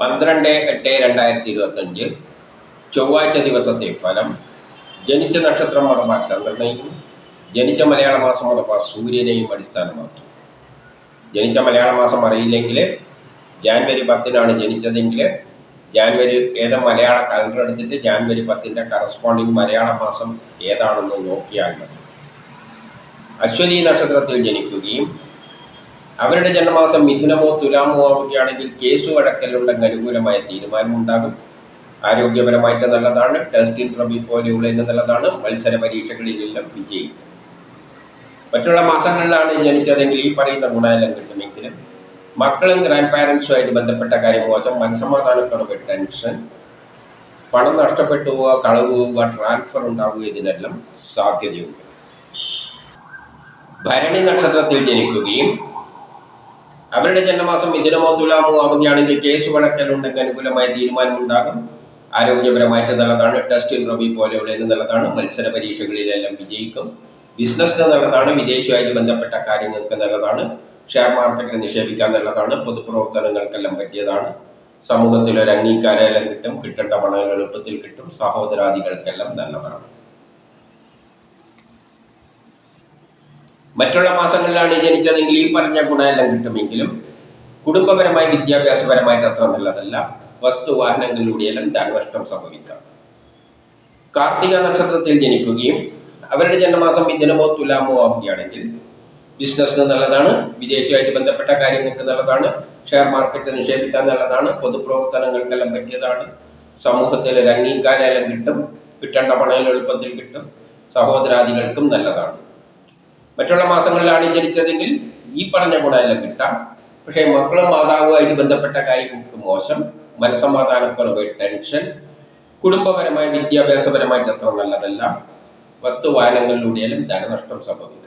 പന്ത്രണ്ട് എട്ട് രണ്ടായിരത്തി ഇരുപത്തഞ്ച്. ചൊവ്വാഴ്ച ദിവസത്തെ ഫലം. ജനിച്ച നക്ഷത്രം അഥവാ ചന്ദ്രനെയും ജനിച്ച മലയാള മാസം അഥവാ സൂര്യനെയും അടിസ്ഥാനമാക്കി. ജനിച്ച മലയാള മാസം അറിയില്ലെങ്കിൽ ജാൻവരി പത്തിനാണ് ജനിച്ചതെങ്കിൽ ജാൻവരി ഏത് മലയാള കലണ്ടർ എടുത്തിട്ട് ജാൻവരി പത്തിന്റെ കറസ്പോണ്ടിങ് മലയാള മാസം ഏതാണെന്ന് നോക്കിയാൽ മതി. അശ്വതി നക്ഷത്രത്തിൽ ജനിക്കുകയും അവരുടെ ജന്മമാസം മിഥുനമോ തുലാമോ ആവുകയാണെങ്കിൽ കേസ് അടക്കലുള്ള അനുകൂലമായ തീരുമാനമുണ്ടാകും. ആരോഗ്യപരമായിട്ട് നല്ലതാണ് ടെസ്റ്റ് ഇന്റർവ്യൂ പോലെയുള്ളതിന് നല്ലതാണ് മത്സര പരീക്ഷകളിലെല്ലാം വിജയിക്കും. മറ്റുള്ള മാസങ്ങളിലാണ് ജനിച്ചതെങ്കിൽ ഈ പറയുന്ന ഗുണമെല്ലാം കിട്ടുമെങ്കിലും മക്കളും ഗ്രാൻഡ് പാരൻസുമായിട്ട് ബന്ധപ്പെട്ട കാര്യം മോശം മനസമാധാനക്കുറവ് ടെൻഷൻ പണം നഷ്ടപ്പെട്ടു പോവുക കളവ് പോവുക ട്രാൻസ്ഫർ ഉണ്ടാവുക ഇതിനെല്ലാം സാധ്യതയുണ്ട്. ഭരണി നക്ഷത്രത്തിൽ ജനിക്കുകയും അവരുടെ ജന്മമാസം മിഥുനമോ തുലാമോ ആവുകയാണെങ്കിൽ കേസ് വഴക്കലുണ്ടെങ്കിൽ അനുകൂലമായ തീരുമാനമുണ്ടാകും. ആരോഗ്യപരമായിട്ട് നല്ലതാണ്. ടെസ്റ്റ് റബി പോലെയുള്ളതിന് നല്ലതാണ്. മത്സര പരീക്ഷകളിലെല്ലാം വിജയിക്കും. ബിസിനസ്സിന് നല്ലതാണ്. വിദേശമായി ബന്ധപ്പെട്ട കാര്യങ്ങൾക്ക് നല്ലതാണ്. ഷെയർ മാർക്കറ്റിൽ നിക്ഷേപിക്കാൻ നല്ലതാണ്. പൊതുപ്രവർത്തനങ്ങൾക്കെല്ലാം പറ്റിയതാണ്. സമൂഹത്തിൽ ഒരു അംഗീകാരമെല്ലാം കിട്ടും കിട്ടേണ്ട പണം എളുപ്പത്തിൽ കിട്ടും. സഹോദരാദികൾക്കെല്ലാം നല്ലതാണ്. മറ്റുള്ള മാസങ്ങളിലാണ് ജനിച്ചതെങ്കിൽ ഈ പറഞ്ഞ ഗുണമെല്ലാം കിട്ടുമെങ്കിലും കുടുംബപരമായി വിദ്യാഭ്യാസപരമായിട്ട് അത്ര നല്ലതല്ല. വസ്തുവാഹനങ്ങളിലൂടെയെല്ലാം ധനനഷ്ടം സംഭവിക്കാം കാർത്തിക നക്ഷത്രത്തിൽ ജനിക്കുകയും അവരുടെ ജന്മമാസം മിഥുനമോ തുലാമോ ആവുകയാണെങ്കിൽ ബിസിനസ്സിന് നല്ലതാണ് വിദേശമായിട്ട് ബന്ധപ്പെട്ട കാര്യങ്ങൾക്ക് നല്ലതാണ് ഷെയർ മാർക്കറ്റ് നിക്ഷേപിക്കാൻ നല്ലതാണ് പൊതുപ്രവർത്തനങ്ങൾക്കെല്ലാം പറ്റിയതാണ് സമൂഹത്തിൽ ഒരു അംഗീകാരമെല്ലാം കിട്ടും കിട്ടേണ്ട പണയിൽ എളുപ്പത്തിൽ കിട്ടും സഹോദരാദികൾക്കും നല്ലതാണ്. മറ്റുള്ള മാസങ്ങളിലാണ് ജനിച്ചതെങ്കിൽ ഈ പറഞ്ഞ ഗുണമെല്ലാം കിട്ടാം. പക്ഷേ മക്കളും മാതാവുമായിട്ട് ബന്ധപ്പെട്ട കാര്യങ്ങൾക്ക് മോശം. മനസമാധാനക്കുറവ് ടെൻഷൻ. കുടുംബപരമായി വിദ്യാഭ്യാസപരമായിട്ട് അത്ര നല്ലതല്ല. വസ്തുവാഹനങ്ങളിലൂടെയും ധനനഷ്ടം സംഭവിക്കാം.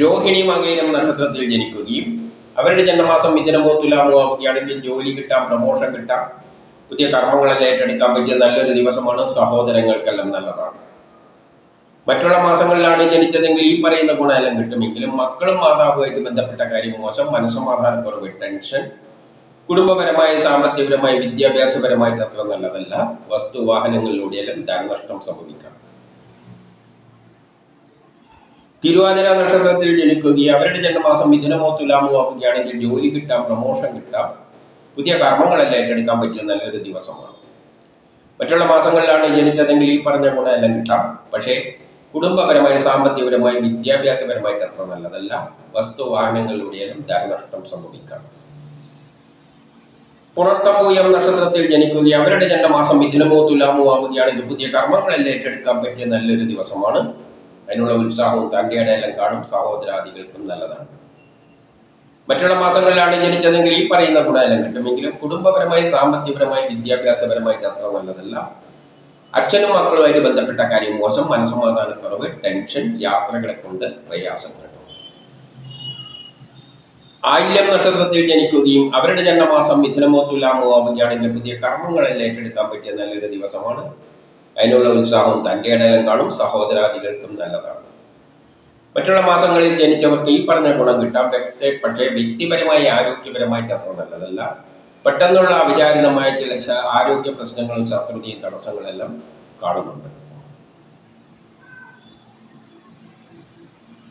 രോഹിണി മകയിരം നക്ഷത്രത്തിൽ ജനിക്കുകയും അവരുടെ ജന്മമാസം മിഥുനമോ തുലാമോ ആവുകയാണെങ്കിൽ ജോലി കിട്ടാം പ്രമോഷൻ കിട്ടാം. പുതിയ കർമ്മങ്ങളെല്ലാം ഏറ്റെടുക്കാൻ പറ്റിയ നല്ലൊരു ദിവസമാണ് സഹോദരങ്ങൾക്കെല്ലാം നല്ലതാണ്. മറ്റുള്ള മാസങ്ങളിലാണ് ജനിച്ചതെങ്കിൽ ഈ പറയുന്ന ഗുണമെല്ലാം കിട്ടുമെങ്കിലും മക്കളും മാതാവുമായിട്ട് ബന്ധപ്പെട്ട കാര്യം മോശം മനസ്സമാധാനക്കുറവ് ടെൻഷൻ കുടുംബപരമായ സാമ്പത്തികപരമായ വിദ്യാഭ്യാസപരമായിട്ട് അത്ര നല്ലതല്ല. വസ്തുവാഹനങ്ങളിലൂടെയെല്ലാം ധനനഷ്ടം സംഭവിക്കാം. തിരുവാതിര നക്ഷത്രത്തിൽ ജനിക്കുകയും അവരുടെ ജന്മമാസം മിഥുനമോ തുലാമോ ആവുകയാണെങ്കിൽ ജോലി കിട്ടാം പ്രമോഷൻ കിട്ടാം. പുതിയ കർമ്മങ്ങളെല്ലാം ഏറ്റെടുക്കാൻ പറ്റിയ നല്ലൊരു ദിവസമാണ്. മറ്റുള്ള മാസങ്ങളിലാണ് ജനിച്ചതെങ്കിൽ ഈ പറഞ്ഞ ഗുണമെല്ലാം കിട്ടാം. പക്ഷേ കുടുംബപരമായ സാമ്പത്തികപരമായ വിദ്യാഭ്യാസപരമായിട്ട് അത്ര നല്ലതല്ല. വസ്തുവാഹനങ്ങളിലൂടെയും ധനനഷ്ടം സംഭവിക്കാം. പുണർത്തമൂയം നക്ഷത്രത്തിൽ ജനിക്കുകയും അവരുടെ ജന്മമാസം മിഥുനമോ തുലാമോ ആവുകയാണെങ്കിൽ പുതിയ കർമ്മങ്ങളെല്ലാം ഏറ്റെടുക്കാൻ പറ്റിയ നല്ലൊരു ദിവസമാണ്. അതിനുള്ള ഉത്സാഹവും തന്റെ ഇടയെല്ലാം കാണും. സഹോദരാദികൾക്കും നല്ലതാണ്. മറ്റുള്ള മാസങ്ങളിലാണ് ജനിച്ചതെങ്കിൽ ഈ പറയുന്ന ഗുണമെല്ലാം കിട്ടുമെങ്കിലും കുടുംബപരമായി സാമ്പത്തികപരമായി വിദ്യാഭ്യാസപരമായിട്ട് അത്ര നല്ലതല്ല. അച്ഛനും മക്കളുമായിട്ട് ബന്ധപ്പെട്ട കാര്യം മോശം മനസ്സമാധാനക്കുറവ് ടെൻഷൻ യാത്രകളെ കൊണ്ട് പ്രയാസങ്ങൾ. ആയില്യം നക്ഷത്രത്തിൽ ജനിക്കുകയും അവരുടെ ജന്മമാസം മിഥുനമോ തുലാമോ ആവുകയാണെങ്കിൽ പുതിയ കർമ്മങ്ങളെ ഏറ്റെടുക്കാൻ പറ്റിയ നല്ലൊരു ദിവസമാണ്. അതിനുള്ള ഉത്സാഹവും തന്റെ ഇടയിലും കാണും സഹോദരാദികൾക്കും നല്ലതാണ്. മറ്റുള്ള മാസങ്ങളിൽ ജനിച്ചവർക്ക് ഈ പറഞ്ഞ ഗുണം കിട്ടാം പക്ഷേ വ്യക്തിപരമായി ആരോഗ്യപരമായിട്ട് അത്ര നല്ലതല്ല. പെട്ടെന്നുള്ള അവിചാരിതമായ ചില ആരോഗ്യ പ്രശ്നങ്ങളും ശത്രുതയും തടസ്സങ്ങളെല്ലാം കാണുന്നുണ്ട്.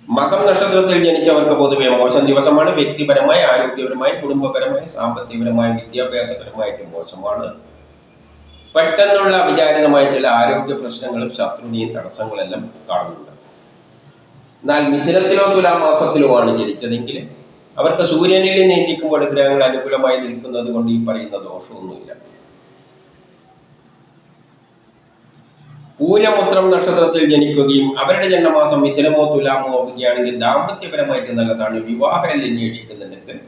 മകം നക്ഷത്രത്തിൽ ജനിച്ചവർക്ക് പൊതുവെ മോശം ദിവസമാണ്. വ്യക്തിപരമായി ആരോഗ്യപരമായി കുടുംബപരമായി സാമ്പത്തികപരമായി വിദ്യാഭ്യാസപരമായിട്ട് മോശമാണ്. പെട്ടെന്നുള്ള അവിചാരിതമായ ചില ആരോഗ്യ പ്രശ്നങ്ങളും ശത്രുതയും തടസ്സങ്ങളെല്ലാം കാണുന്നുണ്ട്. എന്നാൽ മിഥുനത്തിലോ തുലാമാസത്തിലോ ആണ് ജനിച്ചതെങ്കിൽ അവർക്ക് സൂര്യനിൽ നീന്തിക്കുമ്പോൾ ഗ്രഹങ്ങൾ അനുകൂലമായി നിൽക്കുന്നത് കൊണ്ട് ഈ പറയുന്ന ദോഷമൊന്നുമില്ല. പൂരമുത്രം നക്ഷത്രത്തിൽ ജനിക്കുകയും അവരുടെ ജന്മമാസം മിഥുനമോ തുലാമോ ആവുകയാണെങ്കിൽ ദാമ്പത്യപരമായിട്ട് നല്ലതാണ്. വിവാഹം അന്വേഷിക്കുന്നുണ്ടെങ്കിൽ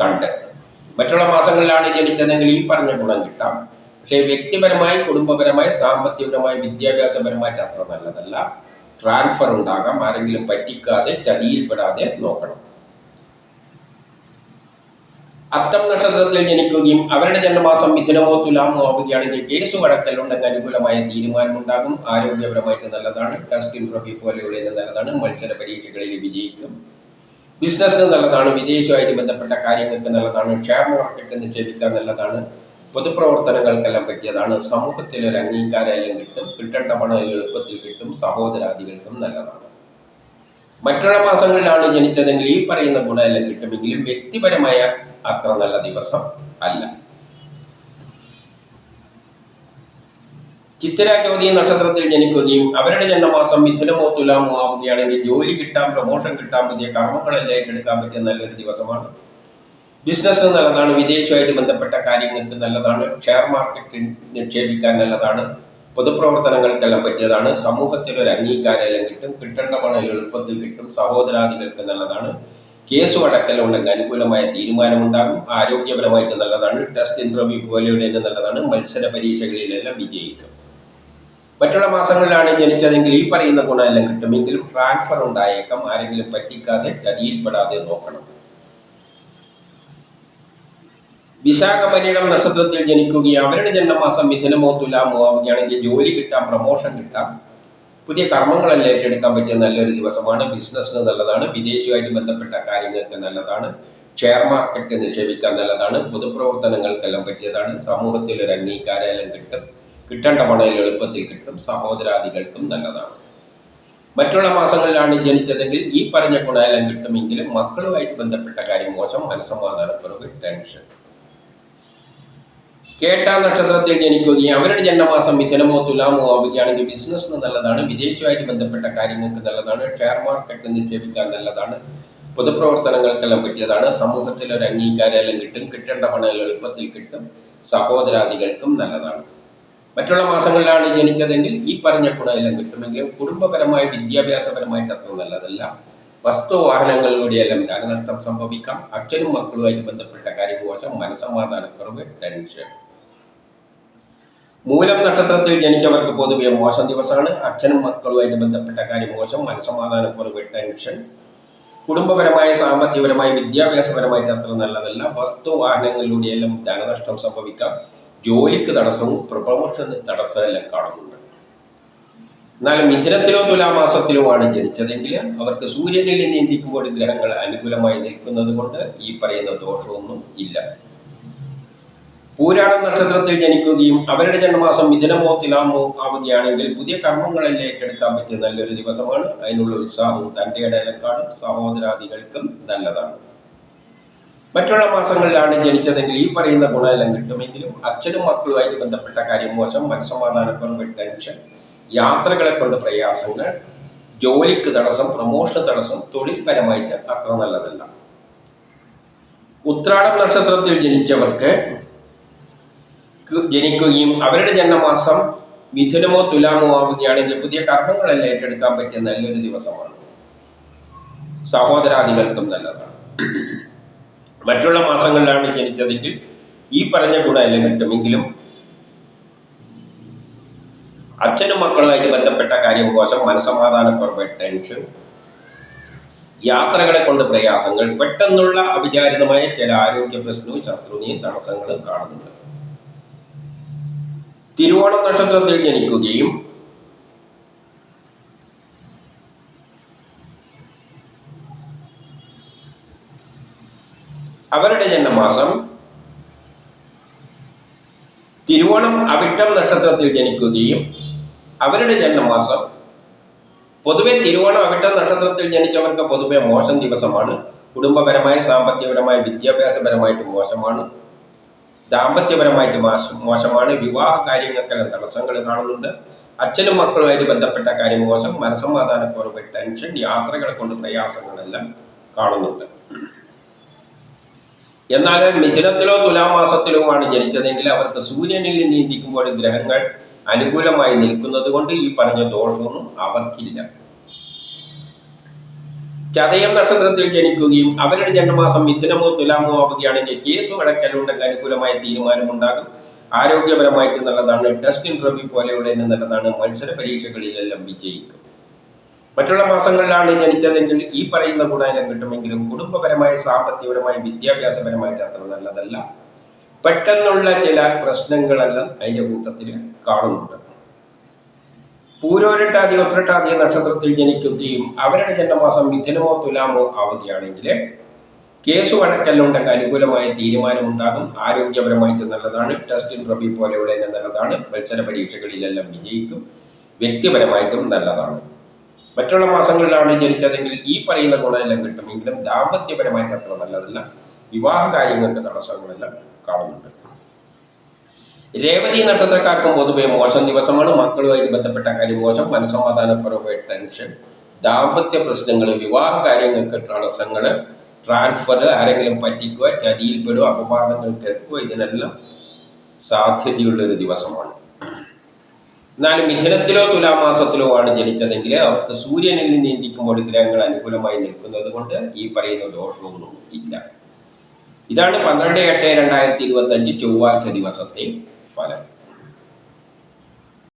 കണ്ടെത്തും. മറ്റുള്ള മാസങ്ങളിലാണ് ജനിച്ചതെങ്കിൽ ഈ പറഞ്ഞ ഗുണം കിട്ടാം. പക്ഷേ വ്യക്തിപരമായി കുടുംബപരമായി സാമ്പത്തികപരമായി വിദ്യാഭ്യാസപരമായിട്ട് അത്ര നല്ലതല്ല. ട്രാൻസ്ഫർ ഉണ്ടാകാം. ആരെങ്കിലും പറ്റിക്കാതെ ചതിയിൽപ്പെടാതെ നോക്കണം. അത്തം നക്ഷത്രത്തിൽ ജനിക്കുകയും അവരുടെ ജന്മമാസം മിഥുനമോ തുലാമോ ആവുകയാണെങ്കിൽ കേസ് വഴക്കലുണ്ടെങ്കിൽ അനുകൂലമായ തീരുമാനമുണ്ടാകും. ആരോഗ്യപരമായിട്ട് നല്ലതാണ്. ടെസ്റ്റ് ഇന്റർവ്യൂ പോലെയുള്ള നല്ലതാണ്. മത്സര പരീക്ഷകളിൽ വിജയിക്കും. ബിസിനസ്സിന് നല്ലതാണ്. വിദേശവുമായിട്ട് ബന്ധപ്പെട്ട കാര്യങ്ങൾക്ക് നല്ലതാണ്. ഷെയർ മാർക്കറ്റ് നിക്ഷേപിക്കാൻ നല്ലതാണ്. പൊതുപ്രവർത്തനങ്ങൾക്കെല്ലാം പറ്റിയതാണ്. സമൂഹത്തിൽ ഒരു അംഗീകാരം കിട്ടും. കിട്ടേണ്ട പണം എളുപ്പത്തിൽ കിട്ടും. സഹോദരാദികൾക്കും നല്ലതാണ്. മറ്റുള്ള മാസങ്ങളിലാണ് ജനിച്ചതെങ്കിൽ ഈ പറയുന്ന ഗുണമെല്ലാം കിട്ടുമെങ്കിലും വ്യക്തിപരമായ അത്ര നല്ല ദിവസം അല്ല. ചിത്തിര ചോദ്യം നക്ഷത്രത്തിൽ ജനിക്കുകയും അവരുടെ ജന്മമാസം മിഥുനമോ തുലാമോ ആവുകയാണെങ്കിൽ ജോലി കിട്ടാൻ പ്രമോഷൻ കിട്ടാൻ പുതിയ കർമ്മങ്ങളെല്ലാം ഏറ്റെടുക്കാൻ പറ്റിയ നല്ലൊരു ദിവസമാണ്. ബിസിനസ് നല്ലതാണ്. വിദേശമായിട്ട് ബന്ധപ്പെട്ട കാര്യങ്ങൾക്ക് നല്ലതാണ്. ഷെയർ മാർക്കറ്റിൽ നിക്ഷേപിക്കാൻ നല്ലതാണ്. പൊതുപ്രവർത്തനങ്ങൾക്കെല്ലാം പറ്റിയതാണ്. സമൂഹത്തിൽ ഒരു അംഗീകാരം കിട്ടും കിട്ടേണ്ട പണം എളുപ്പത്തിൽ കിട്ടും. സഹോദരാദികൾക്ക് നല്ലതാണ്. കേസ് വടക്കലുണ്ടെങ്കിൽ അനുകൂലമായ തീരുമാനമുണ്ടാകും. ആരോഗ്യപരമായിട്ട് നല്ലതാണ്. ടെസ്റ്റ് ഇന്റർവ്യൂ പോലെയുള്ള നല്ലതാണ്. മത്സര പരീക്ഷകളിലെല്ലാം വിജയിക്കും. മറ്റുള്ള മാസങ്ങളിലാണ് ജനിച്ചതെങ്കിൽ ഈ പറയുന്ന ഗുണമെല്ലാം കിട്ടുമെങ്കിലും ട്രാൻസ്ഫർ ഉണ്ടായേക്കാം. ആരെങ്കിലും പറ്റിക്കാതെ ചതിയിൽപ്പെടാതെ നോക്കണം. വിശാഖമനിയുടെ നക്ഷത്രത്തിൽ ജനിക്കുകയും അവരുടെ ജന്മമാസം മിഥുനമോ തുലാമോ ആവുകയാണെങ്കിൽ ജോലി കിട്ടാം പ്രമോഷൻ കിട്ടാം. പുതിയ കർമ്മങ്ങളെല്ലാം ഏറ്റെടുക്കാൻ പറ്റിയ നല്ലൊരു ദിവസമാണ്. ബിസിനസ്സിന് നല്ലതാണ്. വിദേശവുമായിട്ട് ബന്ധപ്പെട്ട കാര്യങ്ങൾക്ക് നല്ലതാണ്. ഷെയർ മാർക്കറ്റ് നിക്ഷേപിക്കാൻ നല്ലതാണ്. പൊതുപ്രവർത്തനങ്ങൾക്കെല്ലാം പറ്റിയതാണ്. സമൂഹത്തിൽ ഒരു അംഗീകാരം കിട്ടും. കിട്ടേണ്ട പണം എളുപ്പത്തിൽ കിട്ടും. സഹോദരാദികൾക്കും നല്ലതാണ്. മറ്റുള്ള മാസങ്ങളിലാണ് ജനിച്ചതെങ്കിൽ ഈ പറഞ്ഞ ഗുണമെല്ലാം കിട്ടുമെങ്കിലും മക്കളുമായിട്ട് ബന്ധപ്പെട്ട കാര്യം മോശം. മനസ്സമാധാനക്കുറവ് ടെൻഷൻ കേട്ട നക്ഷത്രത്തിൽ ജനിക്കുകയും അവരുടെ ജന്മമാസം മിഥുനമോ തുലാമോ ആവുകയാണെങ്കിൽ ബിസിനസ്സിന് നല്ലതാണ് വിദേശവുമായിട്ട് ബന്ധപ്പെട്ട കാര്യങ്ങൾക്ക് നല്ലതാണ് ഷെയർ മാർക്കറ്റ് നിക്ഷേപിക്കാൻ നല്ലതാണ് പൊതുപ്രവർത്തനങ്ങൾക്കെല്ലാം പറ്റിയതാണ് സമൂഹത്തിൽ ഒരു അംഗീകാരമെല്ലാം കിട്ടും കിട്ടേണ്ട പണം എളുപ്പത്തിൽ കിട്ടും സഹോദരാദികൾക്കും നല്ലതാണ്. മറ്റുള്ള മാസങ്ങളിലാണ് ജനിച്ചതെങ്കിൽ ഈ പറഞ്ഞ ഗുണമെല്ലാം കിട്ടുമെങ്കിലും കുടുംബപരമായ വിദ്യാഭ്യാസപരമായിട്ട് അത്ര നല്ലതല്ല. വസ്തു വാഹനങ്ങളിലൂടെയെല്ലാം ധനനഷ്ടം സംഭവിക്കാം അച്ഛനും മക്കളുമായിട്ട് ബന്ധപ്പെട്ട കാര്യകോശം മനസമാധാനക്കുറവ് ടെൻഷൻ മൂലം നക്ഷത്രത്തിൽ ജനിച്ചവർക്ക് പൊതുവെ മോശം ദിവസമാണ്. അച്ഛനും മക്കളുമായിട്ട് ബന്ധപ്പെട്ട കാര്യം മോശം. മനസമാധാനക്കുറവ് ടെൻഷൻ. കുടുംബപരമായ സാമ്പത്തികപരമായ വിദ്യാഭ്യാസപരമായിട്ട് അത്ര നല്ലതല്ല. വസ്തു വാഹനങ്ങളിലൂടെയെല്ലാം ധനനഷ്ടം സംഭവിക്കാം. ജോലിക്ക് തടസ്സവും പ്രൊമോഷൻ തടസ്സമെല്ലാം കാണുന്നുണ്ട്. എന്നാൽ മിഥുനത്തിലോ തുലാമാസത്തിലോ ആണ് ജനിച്ചതെങ്കിൽ അവർക്ക് സൂര്യനിൽ നീന്തിക്കുമ്പോൾ ഗ്രഹങ്ങൾ അനുകൂലമായി നിൽക്കുന്നത് കൊണ്ട് ഈ പറയുന്ന ദോഷമൊന്നും ഇല്ല. പൂരാടം നക്ഷത്രത്തിൽ ജനിക്കുകയും അവരുടെ ജന്മമാസം മിഥുനമോ തിലാമോ ആവുകയാണെങ്കിൽ പുതിയ കർമ്മങ്ങളെല്ലാം ഏറ്റെടുക്കാൻ പറ്റിയ നല്ലൊരു ദിവസമാണ്. അതിനുള്ള ഉത്സാഹവും തന്റെ ഇടയിലും കാണും. സഹോദരാദികൾക്കും നല്ലതാണ്. മറ്റുള്ള മാസങ്ങളിലാണ് ജനിച്ചതെങ്കിൽ ഈ പറയുന്ന ഗുണമെല്ലാം കിട്ടുമെങ്കിലും അച്ഛനും മക്കളുമായിട്ട് ബന്ധപ്പെട്ട കാര്യം മോശം. മനസ്സമാധാനക്കുറവ് ടെൻഷൻ യാത്രകളെ കൊണ്ട് പ്രയാസങ്ങൾ ജോലിക്ക് തടസ്സം പ്രമോഷൻ തടസ്സം തൊഴിൽപരമായിട്ട് അത്ര നല്ലതല്ല. ഉത്രാടം നക്ഷത്രത്തിൽ ജനിച്ചവർക്ക് ക്ക് ജനിക്കുകയും അവരുടെ ജന്മമാസം മിഥുനമോ തുലാമോ ആവുകയാണെങ്കിൽ പുതിയ കർമ്മങ്ങളെല്ലാം ഏറ്റെടുക്കാൻ പറ്റിയ നല്ലൊരു ദിവസമാണ്. സഹോദരാദികൾക്കും നല്ലതാണ്. മറ്റുള്ള മാസങ്ങളിലാണ് ജനിച്ചതെങ്കിൽ ഈ പറഞ്ഞ ഗുണമെല്ലാം കിട്ടുമെങ്കിലും അച്ഛനും മക്കളുമായിട്ട് ബന്ധപ്പെട്ട കാര്യം കോശം മനസമാധാനക്കുറവ് ടെൻഷൻ യാത്രകളെ കൊണ്ട് പ്രയാസങ്ങൾ പെട്ടെന്നുള്ള അവിചാരിതമായ ചില ആരോഗ്യ പ്രശ്നവും ശത്രുവിനെയും തടസ്സങ്ങളും കാണുന്നുണ്ട്. തിരുവോണം നക്ഷത്രത്തിൽ ജനിക്കുകയും അവരുടെ ജന്മമാസം തിരുവോണം അവിട്ടം നക്ഷത്രത്തിൽ ജനിക്കുകയും അവരുടെ ജന്മമാസം പൊതുവെ തിരുവോണം അവിട്ടം നക്ഷത്രത്തിൽ ജനിച്ചവർക്ക് പൊതുവെ മോശം ദിവസമാണ്. കുടുംബപരമായി സാമ്പത്തികപരമായി വിദ്യാഭ്യാസപരമായിട്ട് മോശമാണ്. ദാമ്പത്യപരമായിട്ട് മോശം മോശമാണ്. വിവാഹ കാര്യങ്ങൾക്കെല്ലാം തടസ്സങ്ങൾ കാണുന്നുണ്ട്. അച്ഛനും മക്കളുമായിട്ട് ബന്ധപ്പെട്ട കാര്യം മോശം. മനസ്സമാധാനക്കുറവ് ടെൻഷൻ യാത്രകളെ കൊണ്ട് പ്രയാസങ്ങളെല്ലാം കാണുന്നുണ്ട്. എന്നാൽ മിഥുനത്തിലോ തുലാമാസത്തിലുമാണ് ജനിച്ചതെങ്കിൽ അവർക്ക് സൂര്യനിൽ നീന്തിക്കുമ്പോൾ ഗ്രഹങ്ങൾ അനുകൂലമായി നിൽക്കുന്നത് കൊണ്ട് ഈ പറഞ്ഞ ദോഷമൊന്നും അവർക്കില്ല. ചതയം നക്ഷത്രത്തിൽ ജനിക്കുകയും അവരുടെ ജന്മമാസം മിഥുനമോ തുലാമോ ആവുകയാണെങ്കിൽ കേസ് വഴക്കലുണ്ടെങ്കിൽ അനുകൂലമായ തീരുമാനമുണ്ടാകും. ആരോഗ്യപരമായിട്ട് നല്ലതാണ്. ടെസ്റ്റ് ഇന്റർവ്യൂ പോലെയുള്ള നല്ലതാണ്. മത്സര പരീക്ഷകളിലെല്ലാം വിജയിക്കും. മറ്റുള്ള മാസങ്ങളിലാണ് ജനിച്ചതെങ്കിൽ ഈ പറയുന്ന ഗുണമെല്ലാം കിട്ടുമെങ്കിലും കുടുംബപരമായ സാമ്പത്തികപരമായ വിദ്യാഭ്യാസപരമായിട്ട് അത്ര നല്ലതല്ല. പെട്ടെന്നുള്ള ചില പ്രശ്നങ്ങളെല്ലാം അതിന്റെ കൂട്ടത്തിൽ കാണുന്നുണ്ട്. പൂരോരട്ടാതി ഉത്രട്ടാതി നക്ഷത്രത്തിൽ ജനിക്കുകയും അവരുടെ ജന്മമാസം മിഥുനമോ തുലാമോ ആവുകയാണെങ്കിൽ കേസ് വഴക്കല്ലുണ്ടെങ്കിൽ അനുകൂലമായ തീരുമാനമുണ്ടാകും. ആരോഗ്യപരമായിട്ട് നല്ലതാണ്. ടെസ്റ്റിൻ റബി പോലെയുള്ള തന്നെ നല്ലതാണ്. മത്സര പരീക്ഷകളിലെല്ലാം വിജയിക്കും. വ്യക്തിപരമായിട്ടും നല്ലതാണ്. മറ്റുള്ള മാസങ്ങളിലാണ് ജനിച്ചതെങ്കിൽ ഈ പറയുന്ന ഗുണമെല്ലാം കിട്ടുമെങ്കിലും ദാമ്പത്യപരമായിട്ട് അത്ര നല്ലതല്ല. വിവാഹ കാര്യങ്ങൾക്ക് തടസ്സങ്ങളെല്ലാം കാണുന്നുണ്ട്. രേവതി നക്ഷത്രക്കാർക്കും പൊതുവെ മോശം ദിവസമാണ് മക്കളുമായി ബന്ധപ്പെട്ട കാര്യം മോശം മനസമാധാനപരമായ ടെൻഷൻ ദാമ്പത്യ പ്രശ്നങ്ങൾ വിവാഹ കാര്യങ്ങൾക്ക് തടസ്സങ്ങൾ ട്രാൻസ്ഫർ ആരെങ്കിലും പറ്റിക്കുക ചതിയിൽപ്പെടുക അപവാദങ്ങൾ കേൾക്കുക ഇതിനെല്ലാം സാധ്യതയുള്ള ഒരു ദിവസമാണ്. എന്നാൽ മിഥുനത്തിലോ തുലാമാസത്തിലോ ആണ് ജനിച്ചതെങ്കിൽ അവർക്ക് സൂര്യനിൽ നിന്ന് ചിന്തിക്കുമ്പോൾ ഗ്രഹങ്ങൾ അനുകൂലമായി നിൽക്കുന്നത് കൊണ്ട് ഈ പറയുന്ന ദോഷമൊന്നും ഇല്ല. ഇതാണ് പന്ത്രണ്ട് എട്ട് രണ്ടായിരത്തി ഇരുപത്തി അഞ്ച് ചൊവ്വാഴ്ച ദിവസത്തെ ഫലം